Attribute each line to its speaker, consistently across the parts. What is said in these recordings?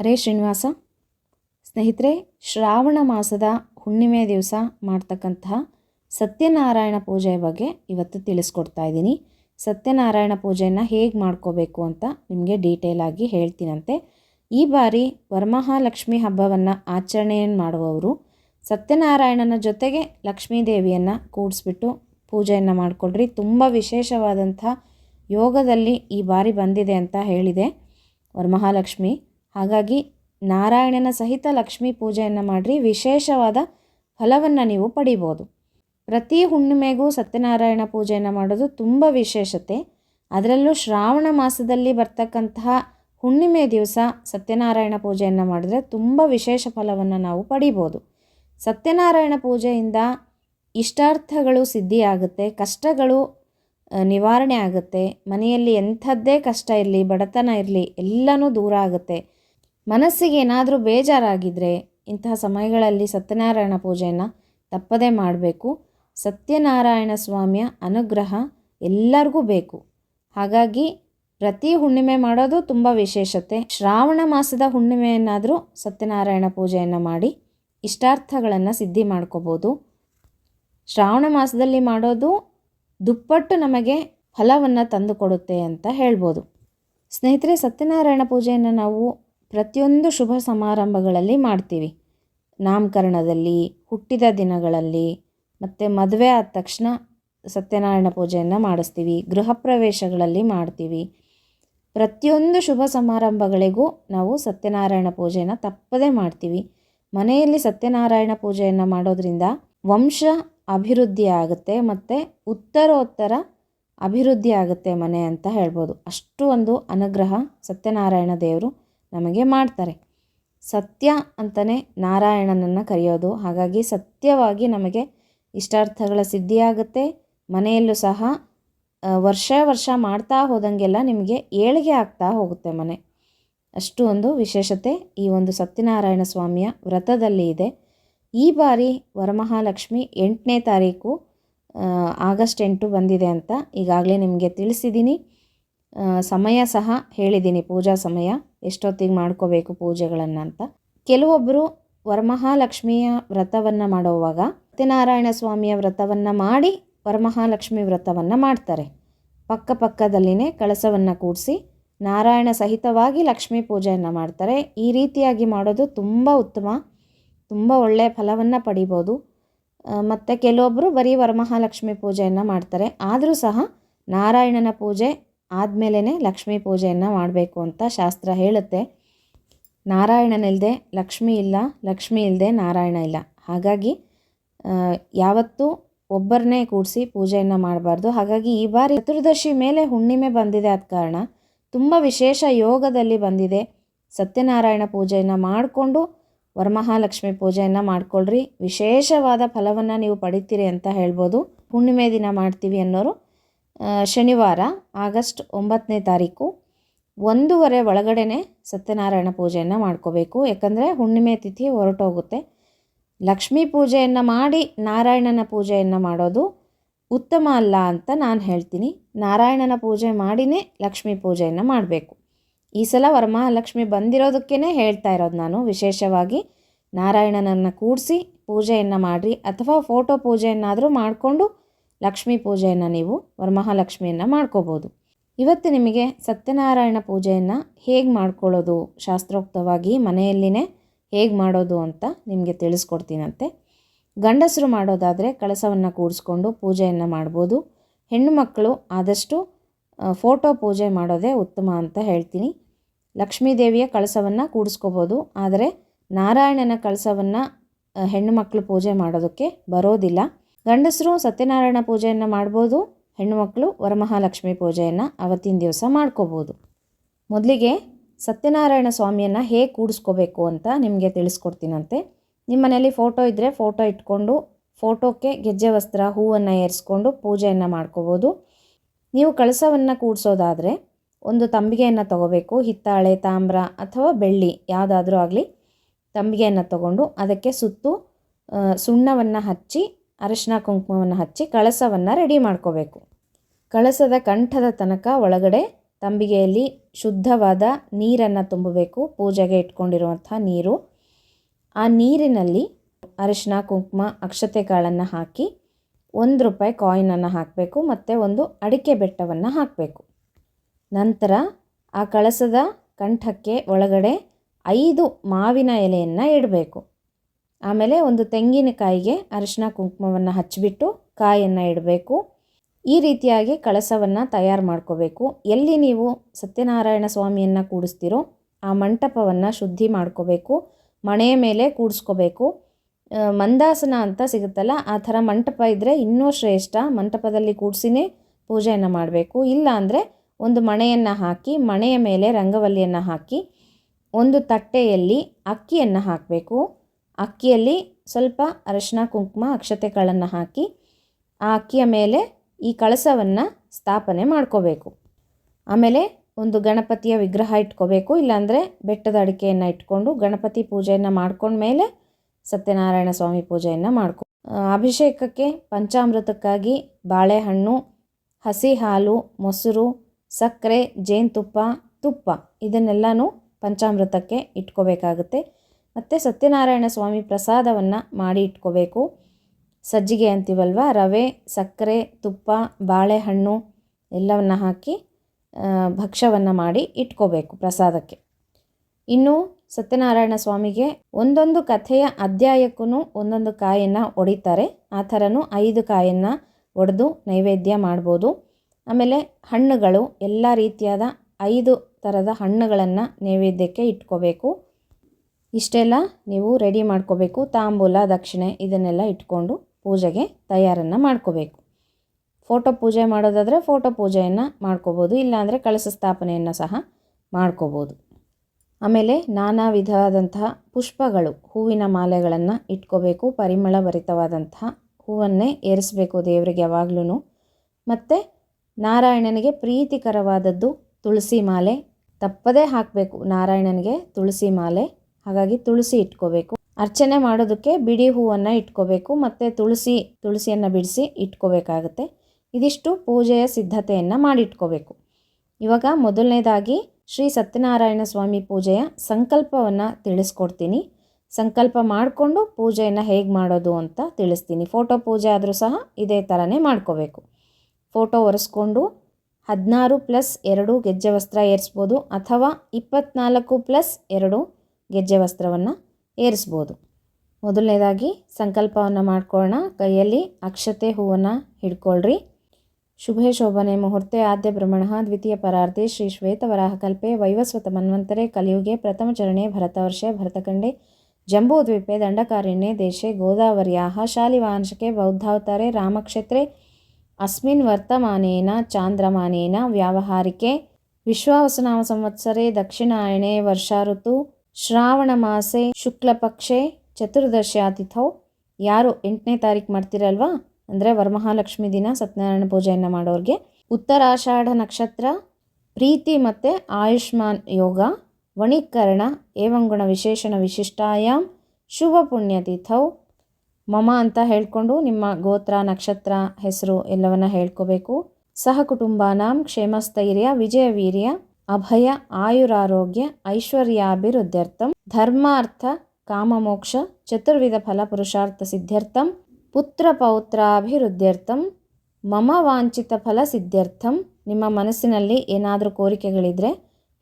Speaker 1: ಹರೇ ಶ್ರೀನಿವಾಸ. ಸ್ನೇಹಿತರೆ, ಶ್ರಾವಣ ಮಾಸದ ಹುಣ್ಣಿಮೆ ದಿವಸ ಮಾಡ್ತಕ್ಕಂತಹ ಸತ್ಯನಾರಾಯಣ ಪೂಜೆಯ ಬಗ್ಗೆ ಇವತ್ತು ತಿಳಿಸ್ಕೊಡ್ತಾ ಇದ್ದೀನಿ. ಸತ್ಯನಾರಾಯಣ ಪೂಜೆಯನ್ನು ಹೇಗೆ ಮಾಡ್ಕೋಬೇಕು ಅಂತ ನಿಮಗೆ ಡೀಟೇಲ್ ಆಗಿ ಹೇಳ್ತೀನಂತೆ. ಈ ಬಾರಿ ವರಮಹಾಲಕ್ಷ್ಮಿ ಹಬ್ಬವನ್ನು ಆಚರಣೆಯನ್ನು ಮಾಡುವವರು ಸತ್ಯನಾರಾಯಣನ ಜೊತೆಗೆ ಲಕ್ಷ್ಮೀ ದೇವಿಯನ್ನು ಕೂಡಿಸ್ಬಿಟ್ಟು ಪೂಜೆಯನ್ನು ಮಾಡಿಕೊಡ್ರಿ ತುಂಬ ವಿಶೇಷವಾದಂಥ ಯೋಗದಲ್ಲಿ ಈ ಬಾರಿ ಬಂದಿದೆ ಅಂತ ಹೇಳಿದೆ ವರಮಹಾಲಕ್ಷ್ಮಿ. ಹಾಗಾಗಿ ನಾರಾಯಣನ ಸಹಿತ ಲಕ್ಷ್ಮೀ ಪೂಜೆಯನ್ನು ಮಾಡಿರಿ, ವಿಶೇಷವಾದ ಫಲವನ್ನು ನೀವು ಪಡಿಬೋದು. ಪ್ರತಿ ಹುಣ್ಣಿಮೆಗೂ ಸತ್ಯನಾರಾಯಣ ಪೂಜೆಯನ್ನು ಮಾಡೋದು ತುಂಬ ವಿಶೇಷತೆ. ಅದರಲ್ಲೂ ಶ್ರಾವಣ ಮಾಸದಲ್ಲಿ ಬರ್ತಕ್ಕಂತಹ ಹುಣ್ಣಿಮೆ ದಿವಸ ಸತ್ಯನಾರಾಯಣ ಪೂಜೆಯನ್ನು ಮಾಡಿದ್ರೆ ತುಂಬ ವಿಶೇಷ ಫಲವನ್ನು ನಾವು ಪಡಿಬೋದು. ಸತ್ಯನಾರಾಯಣ ಪೂಜೆಯಿಂದ ಇಷ್ಟಾರ್ಥಗಳು ಸಿದ್ಧಿಯಾಗುತ್ತೆ, ಕಷ್ಟಗಳು ನಿವಾರಣೆ ಆಗುತ್ತೆ. ಮನೆಯಲ್ಲಿ ಎಂಥದ್ದೇ ಕಷ್ಟ ಇರಲಿ, ಬಡತನ ಇರಲಿ, ಎಲ್ಲನೂ ದೂರ ಆಗುತ್ತೆ. ಮನಸ್ಸಿಗೆ ಏನಾದರೂ ಬೇಜಾರಾಗಿದ್ದರೆ ಇಂತಹ ಸಮಯಗಳಲ್ಲಿ ಸತ್ಯನಾರಾಯಣ ಪೂಜೆಯನ್ನು ತಪ್ಪದೇ ಮಾಡಬೇಕು. ಸತ್ಯನಾರಾಯಣ ಸ್ವಾಮಿಯ ಅನುಗ್ರಹ ಎಲ್ಲರಿಗೂ ಬೇಕು. ಹಾಗಾಗಿ ಪ್ರತಿ ಹುಣ್ಣಿಮೆ ಮಾಡೋದು ತುಂಬ ವಿಶೇಷತೆ. ಶ್ರಾವಣ ಮಾಸದ ಹುಣ್ಣಿಮೆಯನ್ನಾದರೂ ಸತ್ಯನಾರಾಯಣ ಪೂಜೆಯನ್ನು ಮಾಡಿ ಇಷ್ಟಾರ್ಥಗಳನ್ನು ಸಿದ್ಧಿ ಮಾಡ್ಕೋಬೋದು. ಶ್ರಾವಣ ಮಾಸದಲ್ಲಿ ಮಾಡೋದು ದುಪ್ಪಟ್ಟು ನಮಗೆ ಫಲವನ್ನು ತಂದುಕೊಡುತ್ತೆ ಅಂತ ಹೇಳ್ಬೋದು. ಸ್ನೇಹಿತರೆ, ಸತ್ಯನಾರಾಯಣ ಪೂಜೆಯನ್ನು ನಾವು ಪ್ರತಿಯೊಂದು ಶುಭ ಸಮಾರಂಭಗಳಲ್ಲಿ ಮಾಡ್ತೀವಿ. ನಾಮಕರಣದಲ್ಲಿ, ಹುಟ್ಟಿದ ದಿನಗಳಲ್ಲಿ, ಮತ್ತು ಮದುವೆ ಆದ ತಕ್ಷಣ ಸತ್ಯನಾರಾಯಣ ಪೂಜೆಯನ್ನು ಮಾಡಿಸ್ತೀವಿ. ಗೃಹ ಪ್ರವೇಶಗಳಲ್ಲಿ ಮಾಡ್ತೀವಿ. ಪ್ರತಿಯೊಂದು ಶುಭ ಸಮಾರಂಭಗಳಿಗೂ ನಾವು ಸತ್ಯನಾರಾಯಣ ಪೂಜೆಯನ್ನು ತಪ್ಪದೇ ಮಾಡ್ತೀವಿ. ಮನೆಯಲ್ಲಿ ಸತ್ಯನಾರಾಯಣ ಪೂಜೆಯನ್ನು ಮಾಡೋದ್ರಿಂದ ವಂಶ ಅಭಿವೃದ್ಧಿ ಆಗುತ್ತೆ ಮತ್ತು ಉತ್ತರೋತ್ತರ ಅಭಿವೃದ್ಧಿ ಆಗುತ್ತೆ ಮನೆ ಅಂತ ಹೇಳ್ಬೋದು. ಅಷ್ಟು ಒಂದು ಅನುಗ್ರಹ ಸತ್ಯನಾರಾಯಣ ದೇವರು ನಮಗೆ ಮಾಡ್ತಾರೆ. ಸತ್ಯ ಅಂತಲೇ ನಾರಾಯಣನನ್ನು ಕರೆಯೋದು. ಹಾಗಾಗಿ ಸತ್ಯವಾಗಿ ನಮಗೆ ಇಷ್ಟಾರ್ಥಗಳ ಸಿದ್ಧಿಯಾಗುತ್ತೆ. ಮನೆಯಲ್ಲೂ ಸಹ ವರ್ಷ ವರ್ಷ ಮಾಡ್ತಾ ಹೋದಂಗೆಲ್ಲ ನಿಮಗೆ ಏಳಿಗೆ ಆಗ್ತಾ ಹೋಗುತ್ತೆ ಮನೆ. ಅಷ್ಟು ಒಂದು ವಿಶೇಷತೆ ಈ ಒಂದು ಸತ್ಯನಾರಾಯಣ ಸ್ವಾಮಿಯ ವ್ರತದಲ್ಲಿ ಇದೆ. ಈ ಬಾರಿ ವರಮಹಾಲಕ್ಷ್ಮಿ ಎಂಟನೇ ತಾರೀಕು ಆಗಸ್ಟ್ ಎಂಟು ಬಂದಿದೆ ಅಂತ ಈಗಾಗಲೇ ನಿಮಗೆ ತಿಳಿಸಿದ್ದೀನಿ. ಸಮಯ ಸಹ ಹೇಳಿದ್ದೀನಿ, ಪೂಜಾ ಸಮಯ. ಎಷ್ಟೊತ್ತಿಗೆ ಮಾಡ್ಕೋಬೇಕು ಪೂಜೆಗಳನ್ನು ಅಂತ. ಕೆಲವೊಬ್ಬರು ವರಮಹಾಲಕ್ಷ್ಮಿಯ ವ್ರತವನ್ನು ಮಾಡುವಾಗ ಸತ್ಯನಾರಾಯಣ ಸ್ವಾಮಿಯ ವ್ರತವನ್ನು ಮಾಡಿ ವರಮಹಾಲಕ್ಷ್ಮಿ ವ್ರತವನ್ನು ಮಾಡ್ತಾರೆ. ಪಕ್ಕ ಪಕ್ಕದಲ್ಲಿನೇ ಕಳಸವನ್ನು ಕೂಡಿಸಿ ನಾರಾಯಣ ಸಹಿತವಾಗಿ ಲಕ್ಷ್ಮೀ ಪೂಜೆಯನ್ನು ಮಾಡ್ತಾರೆ. ಈ ರೀತಿಯಾಗಿ ಮಾಡೋದು ತುಂಬ ಉತ್ತಮ, ತುಂಬ ಒಳ್ಳೆಯ ಫಲವನ್ನು ಪಡಿಬೋದು. ಮತ್ತು ಕೆಲವೊಬ್ಬರು ಬರೀ ವರಮಹಾಲಕ್ಷ್ಮಿ ಪೂಜೆಯನ್ನು ಮಾಡ್ತಾರೆ. ಆದರೂ ಸಹ ನಾರಾಯಣನ ಪೂಜೆ ಆದಮೇಲೆ ಲಕ್ಷ್ಮೀ ಪೂಜೆಯನ್ನು ಮಾಡಬೇಕು ಅಂತ ಶಾಸ್ತ್ರ ಹೇಳುತ್ತೆ. ನಾರಾಯಣನಿಲ್ಲದೆ ಲಕ್ಷ್ಮಿ ಇಲ್ಲ, ಲಕ್ಷ್ಮಿ ಇಲ್ಲದೆ ನಾರಾಯಣ ಇಲ್ಲ. ಹಾಗಾಗಿ ಯಾವತ್ತೂ ಒಬ್ಬರನ್ನೇ ಕೂಡಿಸಿ ಪೂಜೆಯನ್ನು ಮಾಡಬಾರ್ದು. ಹಾಗಾಗಿ ಈ ಬಾರಿ ಚತುರ್ದಶಿ ಮೇಲೆ ಹುಣ್ಣಿಮೆ ಬಂದಿದೆ ಆದ ಕಾರಣ ತುಂಬ ವಿಶೇಷ ಯೋಗದಲ್ಲಿ ಬಂದಿದೆ. ಸತ್ಯನಾರಾಯಣ ಪೂಜೆಯನ್ನು ಮಾಡಿಕೊಂಡು ವರಮಹಾಲಕ್ಷ್ಮಿ ಪೂಜೆಯನ್ನು ಮಾಡ್ಕೊಳ್ರಿ. ವಿಶೇಷವಾದ ಫಲವನ್ನು ನೀವು ಪಡಿತೀರಿ ಅಂತ ಹೇಳ್ಬೋದು. ಹುಣ್ಣಿಮೆ ದಿನ ಮಾಡ್ತೀವಿ ಅನ್ನೋರು ಶನಿವಾರ ಆಗಸ್ಟ್ ಒಂಬತ್ತನೇ ತಾರೀಕು ಒಂದೂವರೆ ಒಳಗಡೆನೆ ಸತ್ಯನಾರಾಯಣ ಪೂಜೆಯನ್ನು ಮಾಡ್ಕೋಬೇಕು. ಯಾಕಂದರೆ ಹುಣ್ಣಿಮೆ ತಿಥಿ ಹೊರಟೋಗುತ್ತೆ. ಲಕ್ಷ್ಮೀ ಪೂಜೆಯನ್ನು ಮಾಡಿ ನಾರಾಯಣನ ಪೂಜೆಯನ್ನು ಮಾಡೋದು ಉತ್ತಮ ಅಲ್ಲ ಅಂತ ನಾನು ಹೇಳ್ತೀನಿ. ನಾರಾಯಣನ ಪೂಜೆ ಮಾಡಿನೇ ಲಕ್ಷ್ಮೀ ಪೂಜೆಯನ್ನು ಮಾಡಬೇಕು. ಈ ಸಲ ವರಮಹಾಲಕ್ಷ್ಮಿ ಬಂದಿರೋದಕ್ಕೇ ಹೇಳ್ತಾ ಇರೋದು ನಾನು. ವಿಶೇಷವಾಗಿ ನಾರಾಯಣನನ್ನು ಕೂಡಿಸಿ ಪೂಜೆಯನ್ನು ಮಾಡಿರಿ ಅಥವಾ ಫೋಟೋ ಪೂಜೆಯನ್ನಾದರೂ ಮಾಡಿಕೊಂಡು ಲಕ್ಷ್ಮೀ ಪೂಜೆಯನ್ನು ನೀವು ವರಮಹಾಲಕ್ಷ್ಮಿಯನ್ನು ಮಾಡ್ಕೋಬೋದು. ಇವತ್ತು ನಿಮಗೆ ಸತ್ಯನಾರಾಯಣ ಪೂಜೆಯನ್ನು ಹೇಗೆ ಮಾಡ್ಕೊಳ್ಳೋದು, ಶಾಸ್ತ್ರೋಕ್ತವಾಗಿ ಮನೆಯಲ್ಲಿನೇ ಹೇಗೆ ಮಾಡೋದು ಅಂತ ನಿಮಗೆ ತಿಳಿಸ್ಕೊಡ್ತೀನಂತೆ. ಗಂಡಸರು ಮಾಡೋದಾದರೆ ಕಳಸವನ್ನು ಕೂಡಿಸ್ಕೊಂಡು ಪೂಜೆಯನ್ನು ಮಾಡ್ಬೋದು. ಹೆಣ್ಣು ಮಕ್ಕಳು ಆದಷ್ಟು ಫೋಟೋ ಪೂಜೆ ಮಾಡೋದೇ ಉತ್ತಮ ಅಂತ ಹೇಳ್ತೀನಿ. ಲಕ್ಷ್ಮೀ ದೇವಿಯ ಕಳಸವನ್ನು ಕೂಡಿಸ್ಕೋಬೋದು. ಆದರೆ ನಾರಾಯಣನ ಕಳಸವನ್ನು ಹೆಣ್ಣು ಮಕ್ಕಳು ಪೂಜೆ ಮಾಡೋದಕ್ಕೆ ಬರೋದಿಲ್ಲ. ಗಂಡಸರು ಸತ್ಯನಾರಾಯಣ ಪೂಜೆಯನ್ನು ಮಾಡ್ಬೋದು ಹೆಣ್ಣುಮಕ್ಕಳು ವರಮಹಾಲಕ್ಷ್ಮಿ ಪೂಜೆಯನ್ನು ಅವತ್ತಿನ ದಿವಸ ಮಾಡ್ಕೋಬೋದು. ಮೊದಲಿಗೆ ಸತ್ಯನಾರಾಯಣ ಸ್ವಾಮಿಯನ್ನು ಹೇಗೆ ಕೂಡಿಸ್ಕೋಬೇಕು ಅಂತ ನಿಮಗೆ ತಿಳಿಸ್ಕೊಡ್ತೀನಂತೆ. ನಿಮ್ಮ ಮನೇಲಿ ಫೋಟೋ ಇದ್ದರೆ ಫೋಟೋ ಇಟ್ಕೊಂಡು, ಫೋಟೋಕ್ಕೆ ಗೆಜ್ಜೆ ವಸ್ತ್ರ, ಹೂವನ್ನು ಏರಿಸ್ಕೊಂಡು ಪೂಜೆಯನ್ನು ಮಾಡ್ಕೋಬೋದು. ನೀವು ಕಳಸವನ್ನು ಕೂಡಿಸೋದಾದರೆ ಒಂದು ತಂಬಿಗೆಯನ್ನು ತಗೋಬೇಕು, ಹಿತ್ತಾಳೆ, ತಾಮ್ರ ಅಥವಾ ಬೆಳ್ಳಿ ಯಾವುದಾದ್ರೂ ಆಗಲಿ ತಂಬಿಗೆಯನ್ನು ತಗೊಂಡು ಅದಕ್ಕೆ ಸುತ್ತು ಸುಣ್ಣವನ್ನು ಹಚ್ಚಿ ಅರಿಶಿನ ಕುಂಕುಮವನ್ನು ಹಚ್ಚಿ ಕಳಸವನ್ನು ರೆಡಿ ಮಾಡ್ಕೋಬೇಕು. ಕಳಸದ ಕಂಠದ ತನಕ ಒಳಗಡೆ ತಂಬಿಗೆಯಲ್ಲಿ ಶುದ್ಧವಾದ ನೀರನ್ನು ತುಂಬಬೇಕು. ಪೂಜೆಗೆ ಇಟ್ಕೊಂಡಿರುವಂಥ ನೀರು. ಆ ನೀರಿನಲ್ಲಿ ಅರಿಶಿನ, ಕುಂಕುಮ, ಅಕ್ಷತೆ ಕಾಳನ್ನು ಹಾಕಿ ಒಂದು ರೂಪಾಯಿ ಕಾಯಿನನ್ನು ಹಾಕಬೇಕು ಮತ್ತು ಒಂದು ಅಡಿಕೆ ಬೆಟ್ಟವನ್ನು ಹಾಕಬೇಕು. ನಂತರ ಆ ಕಳಸದ ಕಂಠಕ್ಕೆ ಒಳಗಡೆ ಐದು ಮಾವಿನ ಎಲೆಯನ್ನು ಇಡಬೇಕು. ಆಮೇಲೆ ಒಂದು ತೆಂಗಿನಕಾಯಿಗೆ ಅರಿಶಿನ ಕುಂಕುಮವನ್ನು ಹಚ್ಚಿಬಿಟ್ಟು ಕಾಯನ್ನು ಇಡಬೇಕು. ಈ ರೀತಿಯಾಗಿ ಕಳಸವನ್ನು ತಯಾರು ಮಾಡ್ಕೋಬೇಕು. ಎಲ್ಲಿ ನೀವು ಸತ್ಯನಾರಾಯಣ ಸ್ವಾಮಿಯನ್ನು ಕೂಡಿಸ್ತೀರೋ ಆ ಮಂಟಪವನ್ನು ಶುದ್ಧಿ ಮಾಡ್ಕೋಬೇಕು. ಮಣೆಯ ಮೇಲೆ ಕೂಡಿಸ್ಕೋಬೇಕು. ಮಂದಾಸನ ಅಂತ ಸಿಗುತ್ತಲ್ಲ, ಆ ಥರ ಮಂಟಪ ಇದ್ದರೆ ಇನ್ನೂ ಶ್ರೇಷ್ಠ. ಮಂಟಪದಲ್ಲಿ ಕೂಡಿಸಿನೇ ಪೂಜೆಯನ್ನು ಮಾಡಬೇಕು. ಇಲ್ಲ ಅಂದರೆ ಒಂದು ಮಣೆಯನ್ನು ಹಾಕಿ, ಮಣೆಯ ಮೇಲೆ ರಂಗವಲ್ಲಿಯನ್ನು ಹಾಕಿ, ಒಂದು ತಟ್ಟೆಯಲ್ಲಿ ಅಕ್ಕಿಯನ್ನು ಹಾಕಬೇಕು. ಅಕ್ಕಿಯಲ್ಲಿ ಸ್ವಲ್ಪ ಅರಶಿನ, ಕುಂಕುಮ, ಅಕ್ಷತೆಗಳನ್ನು ಹಾಕಿ ಆ ಅಕ್ಕಿಯ ಮೇಲೆ ಈ ಕಳಸವನ್ನು ಸ್ಥಾಪನೆ ಮಾಡ್ಕೋಬೇಕು. ಆಮೇಲೆ ಒಂದು ಗಣಪತಿಯ ವಿಗ್ರಹ ಇಟ್ಕೋಬೇಕು, ಇಲ್ಲಾಂದರೆ ಬೆಟ್ಟದ ಅಡಿಕೆಯನ್ನು ಇಟ್ಕೊಂಡು ಗಣಪತಿ ಪೂಜೆಯನ್ನು ಮಾಡ್ಕೊಂಡ್ಮೇಲೆ ಸತ್ಯನಾರಾಯಣ ಸ್ವಾಮಿ ಪೂಜೆಯನ್ನು ಮಾಡ್ಕೊ ಅಭಿಷೇಕಕ್ಕೆ ಪಂಚಾಮೃತಕ್ಕಾಗಿ ಬಾಳೆಹಣ್ಣು, ಹಸಿ ಹಾಲು, ಮೊಸರು, ಸಕ್ಕರೆ, ಜೇನುತುಪ್ಪ, ತುಪ್ಪ ಇದನ್ನೆಲ್ಲನೂ ಪಂಚಾಮೃತಕ್ಕೆ ಇಟ್ಕೋಬೇಕಾಗುತ್ತೆ. ಮತ್ತು ಸತ್ಯನಾರಾಯಣ ಸ್ವಾಮಿ ಪ್ರಸಾದವನ್ನು ಮಾಡಿ ಇಟ್ಕೋಬೇಕು. ಸಜ್ಜಿಗೆ ಅಂತೀವಲ್ವ? ರವೆ, ಸಕ್ಕರೆ, ತುಪ್ಪ, ಬಾಳೆಹಣ್ಣು ಎಲ್ಲವನ್ನು ಹಾಕಿ ಭಕ್ಷ್ಯವನ್ನು ಮಾಡಿ ಇಟ್ಕೋಬೇಕು ಪ್ರಸಾದಕ್ಕೆ. ಇನ್ನು ಸತ್ಯನಾರಾಯಣ ಸ್ವಾಮಿಗೆ ಒಂದೊಂದು ಕಥೆಯ ಅಧ್ಯಾಯಕ್ಕೂ ಒಂದೊಂದು ಕಾಯನ್ನು ಒಡಿತಾರೆ. ಆ ಥರನೂ ಐದು ಕಾಯನ್ನು ಒಡೆದು ನೈವೇದ್ಯ ಮಾಡ್ಬೋದು. ಆಮೇಲೆ ಹಣ್ಣುಗಳು, ಎಲ್ಲ ರೀತಿಯಾದ ಐದು ಥರದ ಹಣ್ಣುಗಳನ್ನು ನೈವೇದ್ಯಕ್ಕೆ ಇಟ್ಕೋಬೇಕು. ಇಷ್ಟೆಲ್ಲ ನೀವು ರೆಡಿ ಮಾಡ್ಕೋಬೇಕು. ತಾಂಬೂಲ, ದಕ್ಷಿಣೆ ಇದನ್ನೆಲ್ಲ ಇಟ್ಕೊಂಡು ಪೂಜೆಗೆ ತಯಾರನ್ನು ಮಾಡ್ಕೋಬೇಕು. ಫೋಟೋ ಪೂಜೆ ಮಾಡೋದಾದರೆ ಫೋಟೋ ಪೂಜೆಯನ್ನು ಮಾಡ್ಕೋಬೋದು. ಇಲ್ಲಾಂದರೆ ಕಳಸ ಸ್ಥಾಪನೆಯನ್ನು ಸಹ ಮಾಡ್ಕೋಬೋದು. ಆಮೇಲೆ ನಾನಾ ವಿಧವಾದಂತಹ ಪುಷ್ಪಗಳು, ಹೂವಿನ ಮಾಲೆಗಳನ್ನು ಇಟ್ಕೋಬೇಕು. ಪರಿಮಳ ಭರಿತವಾದಂತಹ ಹೂವನ್ನೇ ಏರಿಸಬೇಕು ದೇವರಿಗೆ ಯಾವಾಗ್ಲೂ ಮತ್ತು ನಾರಾಯಣನಿಗೆ ಪ್ರೀತಿಕರವಾದದ್ದು ತುಳಸಿ ಮಾಲೆ. ತಪ್ಪದೇ ಹಾಕಬೇಕು. ನಾರಾಯಣನಿಗೆ ತುಳಸಿ ಮಾಲೆ. ಹಾಗಾಗಿ ತುಳಸಿ ಇಟ್ಕೋಬೇಕು. ಅರ್ಚನೆ ಮಾಡೋದಕ್ಕೆ ಬಿಡಿ ಹೂವನ್ನು ಇಟ್ಕೋಬೇಕು ಮತ್ತು ತುಳಸಿ, ತುಳಸಿಯನ್ನು ಬಿಡಿಸಿ ಇಟ್ಕೋಬೇಕಾಗುತ್ತೆ. ಇದಿಷ್ಟು ಪೂಜೆಯ ಸಿದ್ಧತೆಯನ್ನು ಮಾಡಿಟ್ಕೋಬೇಕು. ಇವಾಗ ಮೊದಲನೇದಾಗಿ ಶ್ರೀ ಸತ್ಯನಾರಾಯಣ ಸ್ವಾಮಿ ಪೂಜೆಯ ಸಂಕಲ್ಪವನ್ನು ತಿಳಿಸ್ಕೊಡ್ತೀನಿ. ಸಂಕಲ್ಪ ಮಾಡಿಕೊಂಡು ಪೂಜೆಯನ್ನು ಹೇಗೆ ಮಾಡೋದು ಅಂತ ತಿಳಿಸ್ತೀನಿ. ಫೋಟೋ ಪೂಜೆ ಆದರೂ ಸಹ ಇದೇ ಥರನೇ ಮಾಡ್ಕೋಬೇಕು. ಫೋಟೋ ಒರೆಸ್ಕೊಂಡು ಹದಿನಾರು ಪ್ಲಸ್ ಎರಡು ಗೆಜ್ಜೆ ವಸ್ತ್ರ ಏರಿಸ್ಬೋದು ಅಥವಾ ಇಪ್ಪತ್ನಾಲ್ಕು ಪ್ಲಸ್ ಎರಡು ಗೆಜ್ಜೆ ವಸ್ತ್ರವನ್ನು ಏರಿಸ್ಬೋದು. ಮೊದಲನೇದಾಗಿ ಸಂಕಲ್ಪವನ್ನು ಮಾಡ್ಕೊಳ್ಳೋಣ. ಕೈಯಲ್ಲಿ ಅಕ್ಷತೆ ಹೂವನ್ನು ಹಿಡ್ಕೊಳ್ರಿ. ಶುಭೆ ಶೋಭನೆ ಮುಹೂರ್ತೆ. ಆದ್ಯ ಬ್ರಹ್ಮಣ ದ್ವಿತೀಯ ಪರಾರ್ಧೆ. ಶ್ರೀ ಶ್ವೇತವರಾಹಕಲ್ಪೆ ವೈವಸ್ವತ ಮನ್ವಂತರೆ. ಕಲಿಯುಗೆ ಪ್ರಥಮ ಚರಣೆ. ಭರತವರ್ಷೆ ಭರತಖಂಡೆ. ಜಂಬೂದ್ವೀಪೆ ದಂಡಕಾರಣ್ಯೆ. ದೇಶೆ ಗೋದಾವರ್ಯಾ ಶಾಲಿವಾಂಶಕೆ ಬೌದ್ಧಾವತಾರೆ. ರಾಮಕ್ಷೇತ್ರೆ. ಅಸ್ಮಿನ್ ವರ್ತಮಾನೇನ ಚಾಂದ್ರಮಾನೇನ ವ್ಯಾವಹಾರಿಕೆ. ವಿಶ್ವಾವಸನಾಮ ಸಂವತ್ಸರೆ. ದಕ್ಷಿಣಾಯಣೆ. ವರ್ಷಾ ಋತು ಶ್ರಾವಣ ಮಾಸೆ ಶುಕ್ಲಪಕ್ಷೆ ಚತುರ್ದಶ್ಯಾತಿಥೌ ಯಾರು ಎಂಟನೇ ತಾರೀಕು ಮಾಡ್ತೀರಲ್ವಾ? ಅಂದರೆ ವರಮಹಾಲಕ್ಷ್ಮಿ ದಿನ, ಸತ್ಯನಾರಾಯಣ ಪೂಜೆಯನ್ನು ಮಾಡೋರಿಗೆ. ಉತ್ತರಾಷಾಢ ನಕ್ಷತ್ರ, ಪ್ರೀತಿ ಮತ್ತು ಆಯುಷ್ಮಾನ್ ಯೋಗ. ವಣೀಕರಣ, ಏವಂಗುಣ ವಿಶೇಷಣ ವಿಶಿಷ್ಟಾಯಾಮ್ ಶುಭ ಪುಣ್ಯತಿಥೌ ಮಮ ಅಂತ ಹೇಳ್ಕೊಂಡು ನಿಮ್ಮ ಗೋತ್ರ, ನಕ್ಷತ್ರ ಹೆಸರು ಎಲ್ಲವನ್ನ ಹೇಳ್ಕೋಬೇಕು. ಸಹ ಕುಟುಂಬಾನಾಂ ಕ್ಷೇಮಸ್ಥೈರ್ಯ, ವಿಜಯ ಅಭಯ, ಆಯುರಾರೋಗ್ಯ ಐಶ್ವರ್ಯಾಭಿವೃದ್ಧ್ಯರ್ಥಂ ಧರ್ಮಾರ್ಥ, ಕಾಮಮೋಕ್ಷ, ಚತುರ್ವಿಧ ಫಲ ಪುರುಷಾರ್ಥ ಸಿದ್ಧ್ಯರ್ಥಂ ಪುತ್ರ ಪೌತ್ರಾಭಿವೃದ್ಧ್ಯರ್ಥಂ ಮಮ ವಾಂಛಿತ ಫಲ ಸಿದ್ಧ್ಯರ್ಥಂ ನಿಮ್ಮ ಮನಸ್ಸಿನಲ್ಲಿ ಏನಾದರೂ ಕೋರಿಕೆಗಳಿದ್ರೆ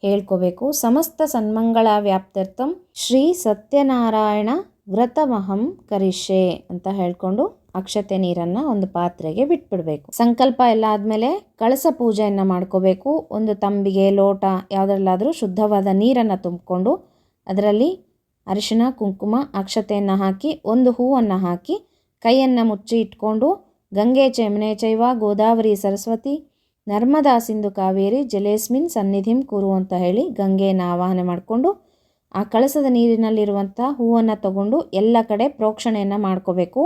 Speaker 1: ಹೇಳ್ಕೋಬೇಕು. ಸಮಸ್ತ ಸನ್ಮಂಗಳ ವ್ಯಾಪ್ತ್ಯರ್ಥಂ ಶ್ರೀ ಸತ್ಯನಾರಾಯಣ ವ್ರತಮಹಂ ಕರಿಷೆ ಅಂತ ಹೇಳ್ಕೊಂಡು ಅಕ್ಷತೆ ನೀರನ್ನ ಒಂದು ಪಾತ್ರೆಗೆ ಬಿಟ್ಬಿಡಬೇಕು. ಸಂಕಲ್ಪ ಎಲ್ಲ ಆದಮೇಲೆ ಕಳಸ ಪೂಜೆಯನ್ನು ಮಾಡ್ಕೋಬೇಕು. ಒಂದು ತಂಬಿಗೆ, ಲೋಟ, ಯಾವುದ್ರಲ್ಲಾದರೂ ಶುದ್ಧವಾದ ನೀರನ್ನು ತುಂಬಿಕೊಂಡು ಅದರಲ್ಲಿ ಅರಿಶಿನ, ಕುಂಕುಮ, ಅಕ್ಷತೆಯನ್ನು ಹಾಕಿ, ಒಂದು ಹೂವನ್ನು ಹಾಕಿ ಕೈಯನ್ನು ಮುಚ್ಚಿ ಇಟ್ಕೊಂಡು ಗಂಗೆ ಚೈಮನೆ, ಚೈವ, ಗೋದಾವರಿ, ಸರಸ್ವತಿ, ನರ್ಮದಾ ಸಿಂಧು ಕಾವೇರಿ, ಜಲೇಸ್ಮಿನ್ ಸನ್ನಿಧಿಂ ಕುರು ಅಂತ ಹೇಳಿ ಗಂಗೆಯನ್ನು ಆವಾಹನೆ ಮಾಡಿಕೊಂಡು ಆ ಕಳಸದ ನೀರಿನಲ್ಲಿರುವಂಥ ಹೂವನ್ನು ತಗೊಂಡು ಎಲ್ಲ ಕಡೆ ಪ್ರೋಕ್ಷಣೆಯನ್ನು ಮಾಡ್ಕೋಬೇಕು.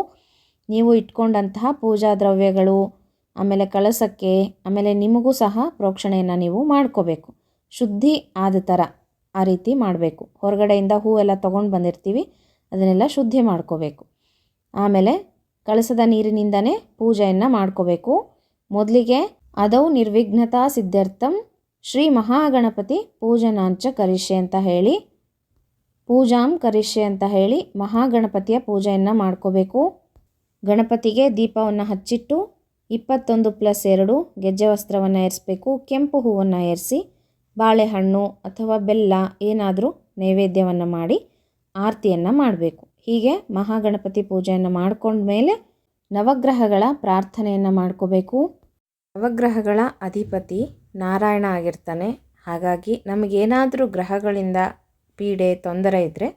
Speaker 1: ನೀವು ಇಟ್ಕೊಂಡಂತಹ ಪೂಜಾ ದ್ರವ್ಯಗಳು ಆಮೇಲೆ ಕಳಸಕ್ಕೆ, ಆಮೇಲೆ ನಿಮಗೂ ಸಹ ಪ್ರೋಕ್ಷಣೆಯನ್ನು ನೀವು ಮಾಡ್ಕೋಬೇಕು. ಶುದ್ಧಿ ಆದ ಥರ ಆ ರೀತಿ ಮಾಡಬೇಕು. ಹೊರಗಡೆಯಿಂದ ಹೂವೆಲ್ಲ ತೊಗೊಂಡು ಬಂದಿರ್ತೀವಿ, ಅದನ್ನೆಲ್ಲ ಶುದ್ಧಿ ಮಾಡ್ಕೋಬೇಕು. ಆಮೇಲೆ ಕಳಸದ ನೀರಿನಿಂದನೇ ಪೂಜೆಯನ್ನು ಮಾಡ್ಕೋಬೇಕು. ಮೊದಲಿಗೆ ಅದೌ ನಿರ್ವಿಘ್ನತಾ ಸಿದ್ಧಾರ್ಥಂ ಶ್ರೀ ಮಹಾಗಣಪತಿ ಪೂಜನಾಂಚ ಕರಿಷೆ ಅಂತ ಹೇಳಿ, ಪೂಜಾಂ ಕರಿಷೆ ಅಂತ ಹೇಳಿ ಮಹಾಗಣಪತಿಯ ಪೂಜೆಯನ್ನು ಮಾಡ್ಕೋಬೇಕು. ಗಣಪತಿಗೆ ದೀಪವನ್ನು ಹಚ್ಚಿಟ್ಟು ಇಪ್ಪತ್ತೊಂದು ಪ್ಲಸ್ ಎರಡು ಗೆಜ್ಜೆ ವಸ್ತ್ರವನ್ನು ಏರಿಸಬೇಕು, ಕೆಂಪು ಹೂವನ್ನು ಏರಿಸಿ, ಬಾಳೆಹಣ್ಣು ಅಥವಾ ಬೆಲ್ಲ ಏನಾದರೂ ನೈವೇದ್ಯವನ್ನು ಮಾಡಿ ಆರತಿಯನ್ನು ಮಾಡಬೇಕು. ಹೀಗೆ ಮಹಾಗಣಪತಿ ಪೂಜೆಯನ್ನು ಮಾಡ್ಕೊಂಡ್ಮೇಲೆ ನವಗ್ರಹಗಳ ಪ್ರಾರ್ಥನೆಯನ್ನು ಮಾಡ್ಕೋಬೇಕು. ನವಗ್ರಹಗಳ ಅಧಿಪತಿ ನಾರಾಯಣ ಆಗಿರ್ತಾನೆ. ಹಾಗಾಗಿ ನಮಗೇನಾದರೂ ಗ್ರಹಗಳಿಂದ ಪೀಡೆ, ತೊಂದರೆ ಇದ್ದರೆ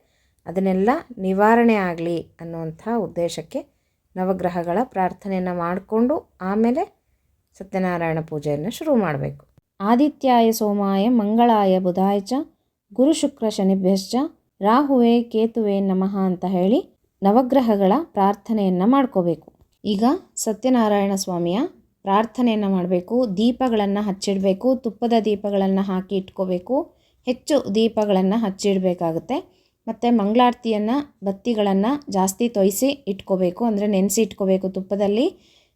Speaker 1: ಅದನ್ನೆಲ್ಲ ನಿವಾರಣೆ ಆಗಲಿ ಅನ್ನುವಂಥ ಉದ್ದೇಶಕ್ಕೆ ನವಗ್ರಹಗಳ ಪ್ರಾರ್ಥನೆಯನ್ನು ಮಾಡಿಕೊಂಡು ಆಮೇಲೆ ಸತ್ಯನಾರಾಯಣ ಪೂಜೆಯನ್ನು ಶುರು ಮಾಡಬೇಕು. ಆದಿತ್ಯಾಯ ಸೋಮಾಯ ಮಂಗಳಾಯ ಬುಧಾಯ ಚ ಗುರು ಶುಕ್ರ ಶನಿಭ್ಯಶ್ಚ ರಾಹುವೇ ಕೇತುವೆ ನಮಃ ಅಂತ ಹೇಳಿ ನವಗ್ರಹಗಳ ಪ್ರಾರ್ಥನೆಯನ್ನು ಮಾಡ್ಕೋಬೇಕು. ಈಗ ಸತ್ಯನಾರಾಯಣ ಸ್ವಾಮಿಯ ಪ್ರಾರ್ಥನೆಯನ್ನು ಮಾಡಬೇಕು. ದೀಪಗಳನ್ನು ಹಚ್ಚಿಡಬೇಕು. ತುಪ್ಪದ ದೀಪಗಳನ್ನು ಹಾಕಿ ಇಟ್ಕೋಬೇಕು. ಹೆಚ್ಚು ದೀಪಗಳನ್ನು ಹಚ್ಚಿಡಬೇಕಾಗುತ್ತೆ. ಮತ್ತು ಮಂಗಳಾರತಿಯನ್ನು ಬತ್ತಿಗಳನ್ನು ಜಾಸ್ತಿ ತೊಯಿಸಿ ಇಟ್ಕೋಬೇಕು. ಅಂದರೆ ನೆನೆಸಿ ಇಟ್ಕೋಬೇಕು ತುಪ್ಪದಲ್ಲಿ.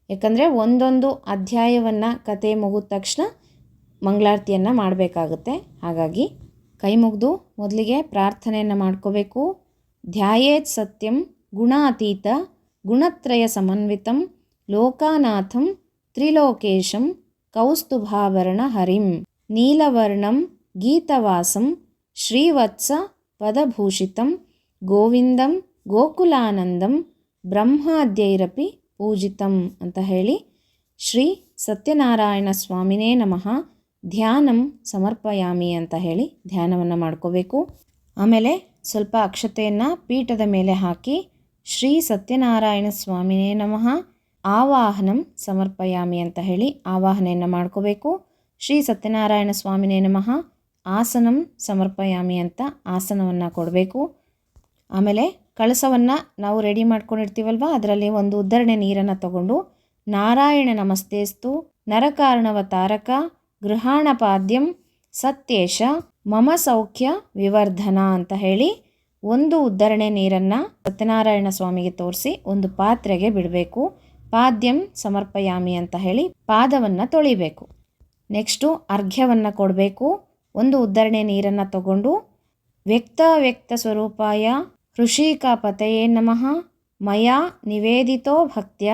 Speaker 1: ಯಾಕಂದರೆ ಒಂದೊಂದು ಅಧ್ಯಾಯವನ್ನು ಕತೆ ಮುಗಿದ ತಕ್ಷಣ ಮಂಗಳಾರತಿಯನ್ನು ಮಾಡಬೇಕಾಗುತ್ತೆ. ಹಾಗಾಗಿ ಕೈ ಮುಗಿದು ಮೊದಲಿಗೆ ಪ್ರಾರ್ಥನೆಯನ್ನು ಮಾಡ್ಕೋಬೇಕು. ಧ್ಯಾಯೇತ್ ಸತ್ಯಂ ಗುಣಾತೀತ ಗುಣತ್ರಯ ಸಮನ್ವಿತಂ ಲೋಕಾನಾಥಂ ತ್ರಿಲೋಕೇಶಂ ಕೌಸ್ತುಭಾಭರಣ ಹರಿಂ ನೀಲವರ್ಣಂ ಗೀತವಾಸಂ ಶ್ರೀವತ್ಸ ಪದಭೂಷಿತಂ ಗೋವಿಂದಂ ಗೋಕುಲಾನಂದಂ ಬ್ರಹ್ಮಾದ್ಯೈರಪಿ ಪೂಜಿತಂ ಅಂತ ಹೇಳಿ ಶ್ರೀ ಸತ್ಯನಾರಾಯಣ ಸ್ವಾಮಿನೇ ನಮಃ. ಧ್ಯಾನಂ ಸಮರ್ಪಯಾಮಿ ಅಂತ ಹೇಳಿ ಧ್ಯಾನವನ್ನು ಮಾಡ್ಕೋಬೇಕು. ಆಮೇಲೆ ಸ್ವಲ್ಪ ಅಕ್ಷತೆಯನ್ನು ಪೀಠದ ಮೇಲೆ ಹಾಕಿ ಶ್ರೀ ಸತ್ಯನಾರಾಯಣ ಸ್ವಾಮಿನೇ ನಮಃ. ಆವಾಹನಂ ಸಮರ್ಪಯಾಮಿ ಅಂತ ಹೇಳಿ ಆವಾಹನೆಯನ್ನು ಮಾಡ್ಕೋಬೇಕು. ಶ್ರೀ ಸತ್ಯನಾರಾಯಣ ಸ್ವಾಮಿನೇ ನಮಃ. ಆಸನಂ ಸಮರ್ಪಯಾಮಿ ಅಂತ ಆಸನವನ್ನು ಕೊಡಬೇಕು. ಆಮೇಲೆ ಕಳಸವನ್ನು ನಾವು ರೆಡಿ ಮಾಡ್ಕೊಂಡಿರ್ತೀವಲ್ವ? ಅದರಲ್ಲಿ ಒಂದು ಉದ್ದರಣೆ ನೀರನ್ನು ತಗೊಂಡು ನಾರಾಯಣ ನಮಸ್ತೇಸ್ತು, ನರಕಾರಣವ ತಾರಕ, ಗೃಹಾಣಪಾದ್ಯಂ, ಸತ್ಯೇಶ, ಮಮ ಸೌಖ್ಯ, ವಿವರ್ಧನ ಅಂತ ಹೇಳಿ ಒಂದು ಉದ್ದರಣೆ ನೀರನ್ನು ಸತ್ಯನಾರಾಯಣ ಸ್ವಾಮಿಗೆ ತೋರಿಸಿ ಒಂದು ಪಾತ್ರೆಗೆ ಬಿಡಬೇಕು. ಪಾದ್ಯಂ ಸಮರ್ಪಯಾಮಿ ಅಂತ ಹೇಳಿ ಪಾದವನ್ನು ತೊಳಿಬೇಕು. ನೆಕ್ಸ್ಟು ಅರ್ಘ್ಯವನ್ನು ಕೊಡಬೇಕು. ಒಂದು ಉದ್ಧರಣೆ ನೀರನ್ನು ತಗೊಂಡು ವ್ಯಕ್ತ ವ್ಯಕ್ತ ಸ್ವರೂಪಾಯ ಹೃಷಿಕಾಪತಯೇ ನಮಃ ಮಯಾ ನಿವೇದಿತೋ ಭಕ್ತ್ಯ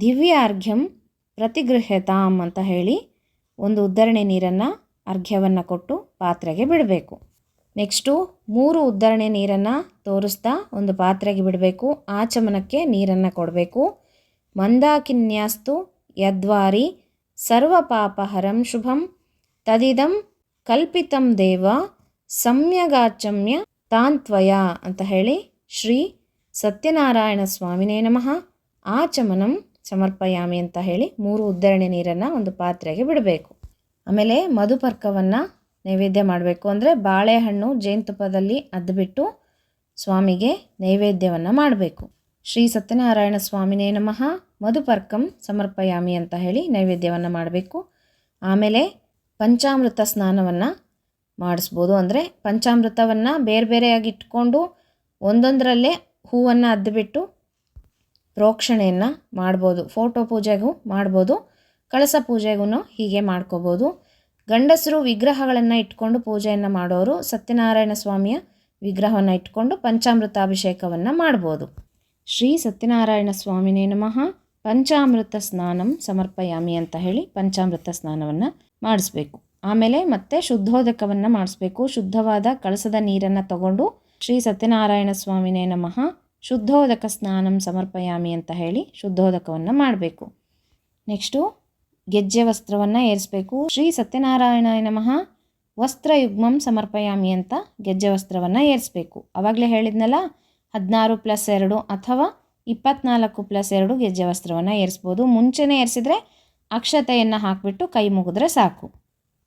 Speaker 1: ದಿವ್ಯಾರ್ಘ್ಯಂ ಪ್ರತಿಗೃಹ್ಯತಾಂ ಅಂತ ಹೇಳಿ ಒಂದು ಉದ್ಧರಣೆ ನೀರನ್ನು ಅರ್ಘ್ಯವನ್ನು ಕೊಟ್ಟು ಪಾತ್ರೆಗೆ ಬಿಡಬೇಕು. ನೆಕ್ಸ್ಟು ಮೂರು ಉದ್ಧರಣೆ ನೀರನ್ನು ತೋರಿಸ್ತಾ ಒಂದು ಪಾತ್ರೆಗೆ ಬಿಡಬೇಕು. ಆಚಮನಕ್ಕೆ ನೀರನ್ನು ಕೊಡಬೇಕು. ಮಂದಾಕಿನ್ಯಾಸ್ತು ಯದ್ವಾರಿ ಸರ್ವಪಾಪಹರಂ ಶುಭಂ ತದಿದಂ ಕಲ್ಪಿತಂ ದೇವ, ಸಮ್ಯಗಾಚಮ್ಯ ತಾಂತ್ವಯ ಅಂತ ಹೇಳಿ ಶ್ರೀ ಸತ್ಯನಾರಾಯಣ ಸ್ವಾಮಿನೇ ನಮಃ. ಆಚಮನಂ ಸಮರ್ಪಯಾಮಿ ಅಂತ ಹೇಳಿ ಮೂರು ಉದ್ದರಣೆ ನೀರನ್ನು ಒಂದು ಪಾತ್ರೆಗೆ ಬಿಡಬೇಕು. ಆಮೇಲೆ ಮಧುಪರ್ಕವನ್ನು ನೈವೇದ್ಯ ಮಾಡಬೇಕು ಅಂದರೆ ಬಾಳೆಹಣ್ಣು ಜೇನುತುಪ್ಪದಲ್ಲಿ ಅದ್ಬಿಟ್ಟು ಸ್ವಾಮಿಗೆ ನೈವೇದ್ಯವನ್ನು ಮಾಡಬೇಕು. ಶ್ರೀ ಸತ್ಯನಾರಾಯಣ ಸ್ವಾಮಿನೇ ನಮಃ. ಮಧುಪರ್ಕಂ ಸಮರ್ಪಯಾಮಿ ಅಂತ ಹೇಳಿ ನೈವೇದ್ಯವನ್ನು ಮಾಡಬೇಕು. ಆಮೇಲೆ ಪಂಚಾಮೃತ ಸ್ನಾನವನ್ನು ಮಾಡಿಸ್ಬೋದು. ಅಂದರೆ ಪಂಚಾಮೃತವನ್ನು ಬೇರೆ ಬೇರೆಯಾಗಿ ಇಟ್ಕೊಂಡು ಒಂದೊಂದರಲ್ಲೇ ಹೂವನ್ನು ಅದ್ದುಬಿಟ್ಟು ಪ್ರೋಕ್ಷಣೆಯನ್ನು ಮಾಡ್ಬೋದು. ಫೋಟೋ ಪೂಜೆಗೂ ಮಾಡ್ಬೋದು. ಕಳಸ ಪೂಜೆಗೂ ಹೀಗೆ ಮಾಡ್ಕೋಬೋದು. ಗಂಡಸರು ವಿಗ್ರಹಗಳನ್ನು ಇಟ್ಕೊಂಡು ಪೂಜೆಯನ್ನು ಮಾಡೋರು ಸತ್ಯನಾರಾಯಣ ಸ್ವಾಮಿಯ ವಿಗ್ರಹವನ್ನು ಇಟ್ಕೊಂಡು ಪಂಚಾಮೃತಾಭಿಷೇಕವನ್ನು ಮಾಡ್ಬೋದು. ಶ್ರೀ ಸತ್ಯನಾರಾಯಣ ಸ್ವಾಮಿನೇ ನಮಃ. ಪಂಚಾಮೃತ ಸ್ನಾನಂ ಸಮರ್ಪಯಾಮಿ ಅಂತ ಹೇಳಿ ಪಂಚಾಮೃತ ಸ್ನಾನವನ್ನು ಮಾಡಿಸ್ಬೇಕು. ಆಮೇಲೆ ಮತ್ತೆ ಶುದ್ಧೋದಕವನ್ನು ಮಾಡಿಸ್ಬೇಕು. ಶುದ್ಧವಾದ ಕಳಸದ ನೀರನ್ನು ತಗೊಂಡು ಶ್ರೀ ಸತ್ಯನಾರಾಯಣ ಸ್ವಾಮಿನೇ ನಮಃ. ಶುದ್ಧೋದಕ ಸ್ನಾನಂ ಸಮರ್ಪಯಾಮಿ ಅಂತ ಹೇಳಿ ಶುದ್ಧೋದಕವನ್ನು ಮಾಡಬೇಕು. ನೆಕ್ಸ್ಟು ಗೆಜ್ಜೆ ವಸ್ತ್ರವನ್ನು ಏರಿಸಬೇಕು. ಶ್ರೀ ಸತ್ಯನಾರಾಯಣ ನಮಃ. ವಸ್ತ್ರಯುಗ್ಮಂ ಸಮರ್ಪಯಾಮಿ ಅಂತ ಗೆಜ್ಜೆ ವಸ್ತ್ರವನ್ನು ಏರಿಸಬೇಕು. ಆವಾಗಲೇ ಹೇಳಿದ್ನಲ್ಲ, ಹದಿನಾರು ಪ್ಲಸ್ ಎರಡು ಅಥವಾ ಇಪ್ಪತ್ನಾಲ್ಕು ಪ್ಲಸ್ ಎರಡು ಗೆಜ್ಜೆ ವಸ್ತ್ರವನ್ನು ಏರಿಸ್ಬೋದು. ಮುಂಚೆನೇ ಏರಿಸಿದ್ರೆ ಅಕ್ಷತೆಯನ್ನು ಹಾಕಿಬಿಟ್ಟು ಕೈ ಮುಗಿದ್ರೆ ಸಾಕು.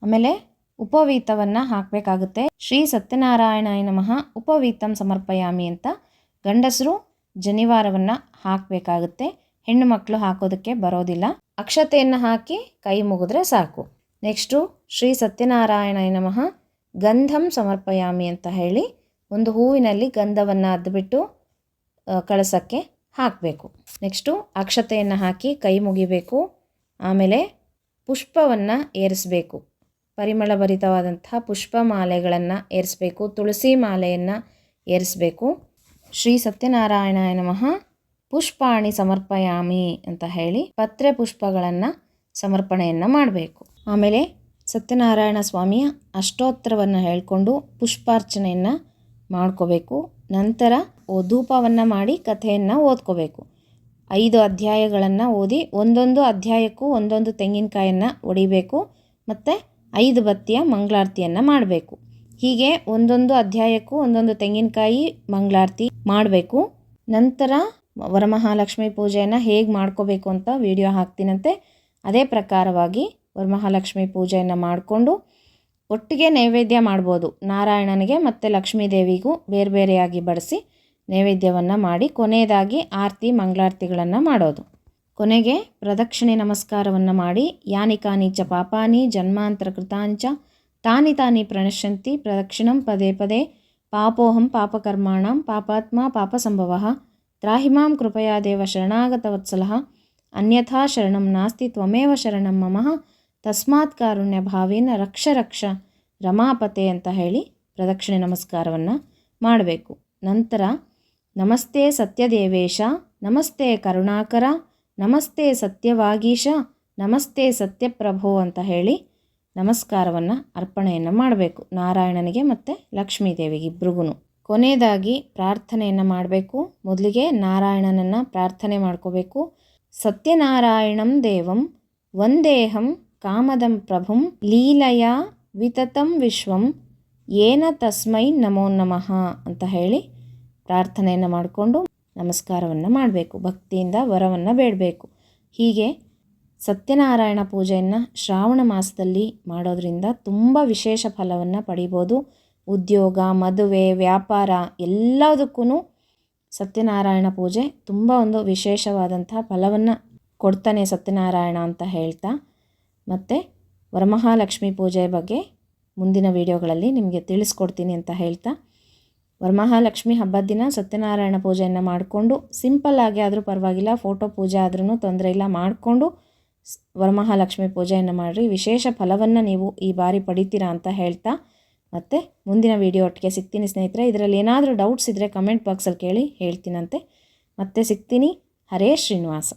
Speaker 1: ಆಮೇಲೆ ಉಪವೀತವನ್ನು ಹಾಕಬೇಕಾಗುತ್ತೆ. ಶ್ರೀ ಸತ್ಯನಾರಾಯಣಾಯ ನಮಃ, ಉಪವೀತಂ ಸಮರ್ಪಯಾಮಿ ಅಂತ ಗಂಡಸರು ಜನಿವಾರವನ್ನು ಹಾಕಬೇಕಾಗುತ್ತೆ. ಹೆಣ್ಣು ಮಕ್ಕಳು ಹಾಕೋದಕ್ಕೆ ಬರೋದಿಲ್ಲ. ಅಕ್ಷತೆಯನ್ನು ಹಾಕಿ ಕೈ ಮುಗಿದ್ರೆ ಸಾಕು. ನೆಕ್ಸ್ಟು ಶ್ರೀ ಸತ್ಯನಾರಾಯಣಾಯ ನಮಃ, ಗಂಧಂ ಸಮರ್ಪಯಾಮಿ ಅಂತ ಹೇಳಿ ಒಂದು ಹೂವಿನಲ್ಲಿ ಗಂಧವನ್ನು ಅದ್ಬಿಟ್ಟು ಕಳಸಕ್ಕೆ ಹಾಕಬೇಕು. ನೆಕ್ಸ್ಟು ಅಕ್ಷತೆಯನ್ನು ಹಾಕಿ ಕೈ ಮುಗಿಬೇಕು. ಆಮೇಲೆ ಪುಷ್ಪವನ್ನು ಏರಿಸಬೇಕು. ಪರಿಮಳಭರಿತವಾದಂತಹ ಪುಷ್ಪ ಮಾಲೆಗಳನ್ನು ಏರಿಸಬೇಕು. ತುಳಸಿ ಮಾಲೆಯನ್ನು ಏರಿಸಬೇಕು. ಶ್ರೀ ಸತ್ಯನಾರಾಯಣಾಯ ನಮಃ. ಪುಷ್ಪಾಣಿ ಸಮರ್ಪಯಾಮಿ ಅಂತ ಹೇಳಿ ಪತ್ರೆ ಪುಷ್ಪಗಳನ್ನು ಸಮರ್ಪಣೆಯನ್ನು ಮಾಡಬೇಕು. ಆಮೇಲೆ ಸತ್ಯನಾರಾಯಣ ಸ್ವಾಮಿಯ ಅಷ್ಟೋತ್ತರವನ್ನು ಹೇಳಿಕೊಂಡು ಪುಷ್ಪಾರ್ಚನೆಯನ್ನು ಮಾಡ್ಕೋಬೇಕು. ನಂತರ ಧೂಪವನ್ನು ಮಾಡಿ ಕಥೆಯನ್ನು ಓದ್ಕೋಬೇಕು. ಐದು ಅಧ್ಯಾಯಗಳನ್ನು ಓದಿ ಒಂದೊಂದು ಅಧ್ಯಾಯಕ್ಕೂ ಒಂದೊಂದು ತೆಂಗಿನಕಾಯನ್ನು ಒಡಿಬೇಕು ಮತ್ತು ಐದು ಬತ್ತಿಯ ಮಂಗಳಾರತಿಯನ್ನು ಮಾಡಬೇಕು. ಹೀಗೆ ಒಂದೊಂದು ಅಧ್ಯಾಯಕ್ಕೂ ಒಂದೊಂದು ತೆಂಗಿನಕಾಯಿ ಮಂಗಳಾರತಿ ಮಾಡಬೇಕು. ನಂತರ ವರಮಹಾಲಕ್ಷ್ಮಿ ಪೂಜೆಯನ್ನು ಹೇಗೆ ಮಾಡ್ಕೋಬೇಕು ಅಂತ ವಿಡಿಯೋ ಹಾಕ್ತೀನಂತೆ. ಅದೇ ಪ್ರಕಾರವಾಗಿ ವರಮಹಾಲಕ್ಷ್ಮಿ ಪೂಜೆಯನ್ನು ಮಾಡಿಕೊಂಡು ಒಟ್ಟಿಗೆ ನೈವೇದ್ಯ ಮಾಡ್ಬೋದು. ನಾರಾಯಣನಿಗೆ ಮತ್ತು ಲಕ್ಷ್ಮೀದೇವಿಗೂ ಬೇರೆ ಬೇರೆಯಾಗಿ ಬಡಿಸಿ ನೈವೇದ್ಯವನ್ನು ಮಾಡಿ ಕೊನೆಯದಾಗಿ ಆರತಿ ಮಂಗಳಾರತಿಗಳನ್ನು ಮಾಡೋದು. ಕೊನೆಗೆ ಪ್ರದಕ್ಷಿಣೆ ನಮಸ್ಕಾರವನ್ನು ಮಾಡಿ ಯಾನಿ ಕಾನಿ ಚ ಪಾಪಾನಿ ಜನ್ಮಾಂತರ ಕೃತಾಂಚ ತಾನಿ ತಾನಿ ಪ್ರಣಶ್ಯಂತಿ ಪ್ರದಕ್ಷಿಣಂ ಪದೇ ಪದೇ ಪಾಪೋಹಂ ಪಾಪಕರ್ಮಾಣಂ ಪಾಪಾತ್ಮ ಪಾಪಸಂಭವ ತ್ರಾಹಿಮಾಂ ಕೃಪಯಾ ದೇವ ಶರಣಾಗತವತ್ಸಲಃ ಅನ್ಯಥಾ ಶರಣಂ ನಾಸ್ತಿ ತ್ವಮೇವ ಶರಣಂ ಮಮಃ ತಸ್ಮಾತ್ ಕಾರುಣ್ಯ ಭಾವೇನ ರಕ್ಷ ರಕ್ಷ ರಮಾಪತೆ ಅಂತ ಹೇಳಿ ಪ್ರದಕ್ಷಿಣೆ ನಮಸ್ಕಾರವನ್ನು ಮಾಡಬೇಕು. ನಂತರ ನಮಸ್ತೆ ಸತ್ಯದೇವೇಶ, ನಮಸ್ತೆ ಕರುಣಾಕರ, ನಮಸ್ತೆ ಸತ್ಯವಾಗೀಶ, ನಮಸ್ತೆ ಸತ್ಯಪ್ರಭೋ ಅಂತ ಹೇಳಿ ನಮಸ್ಕಾರವನ್ನು ಅರ್ಪಣೆಯನ್ನು ಮಾಡಬೇಕು. ನಾರಾಯಣನಿಗೆ ಮತ್ತು ಲಕ್ಷ್ಮೀ ದೇವಿಗೆ ಇಬ್ರಿಗೂ ಕೊನೆಯದಾಗಿ ಪ್ರಾರ್ಥನೆಯನ್ನು ಮಾಡಬೇಕು. ಮೊದಲಿಗೆ ನಾರಾಯಣನನ್ನು ಪ್ರಾರ್ಥನೆ ಮಾಡ್ಕೋಬೇಕು. ಸತ್ಯನಾರಾಯಣಂ ದೇವಂ, ವಂದೇಹಂ ಕಾಮದಂ ಪ್ರಭುಂ, ಲೀಲಯ ವಿತತಂ ವಿಶ್ವಂ, ಏನ ತಸ್ಮೈ ನಮೋ ನಮಃ ಅಂತ ಹೇಳಿ ಪ್ರಾರ್ಥನೆಯನ್ನು ಮಾಡಿಕೊಂಡು ನಮಸ್ಕಾರವನ್ನು ಮಾಡಬೇಕು, ಭಕ್ತಿಯಿಂದ ವರವನ್ನು ಬೇಡಬೇಕು. ಹೀಗೆ ಸತ್ಯನಾರಾಯಣ ಪೂಜೆಯನ್ನು ಶ್ರಾವಣ ಮಾಸದಲ್ಲಿ ಮಾಡೋದರಿಂದ ತುಂಬ ವಿಶೇಷ ಫಲವನ್ನು ಪಡಿಬೋದು. ಉದ್ಯೋಗ, ಮದುವೆ, ವ್ಯಾಪಾರ ಎಲ್ಲದಕ್ಕೂ ಸತ್ಯನಾರಾಯಣ ಪೂಜೆ ತುಂಬ ಒಂದು ವಿಶೇಷವಾದಂಥ ಫಲವನ್ನು ಕೊಡ್ತಾನೆ ಸತ್ಯನಾರಾಯಣ ಅಂತ ಹೇಳ್ತಾ. ಮತ್ತು ವರಮಹಾಲಕ್ಷ್ಮಿ ಪೂಜೆ ಬಗ್ಗೆ ಮುಂದಿನ ವಿಡಿಯೋಗಳಲ್ಲಿ ನಿಮಗೆ ತಿಳಿಸ್ಕೊಡ್ತೀನಿ ಅಂತ ಹೇಳ್ತಾ. ವರಮಹಾಲಕ್ಷ್ಮಿ ಹಬ್ಬದ ದಿನ ಸತ್ಯನಾರಾಯಣ ಪೂಜೆಯನ್ನು ಮಾಡಿಕೊಂಡು ಸಿಂಪಲ್ಲಾಗಿ ಆದರೂ ಪರವಾಗಿಲ್ಲ, ಫೋಟೋ ಪೂಜೆ ಆದ್ರೂ ತೊಂದರೆ ಇಲ್ಲ, ಮಾಡಿಕೊಂಡು ವರಮಹಾಲಕ್ಷ್ಮಿ ಪೂಜೆಯನ್ನು ಮಾಡಿರಿ. ವಿಶೇಷ ಫಲವನ್ನು ನೀವು ಈ ಬಾರಿ ಪಡಿತೀರಾ ಅಂತ ಹೇಳ್ತಾ ಮತ್ತು ಮುಂದಿನ ವಿಡಿಯೋ ಒಟ್ಟಿಗೆ ಸಿಗ್ತೀನಿ ಸ್ನೇಹಿತರೆ. ಇದರಲ್ಲಿ ಏನಾದರೂ ಡೌಟ್ಸ್ ಇದ್ದರೆ ಕಮೆಂಟ್ ಬಾಕ್ಸಲ್ಲಿ ಕೇಳಿ ಹೇಳ್ತೀನಂತೆ. ಮತ್ತೆ ಸಿಗ್ತೀನಿ. ಹರೇ ಶ್ರೀನಿವಾಸ.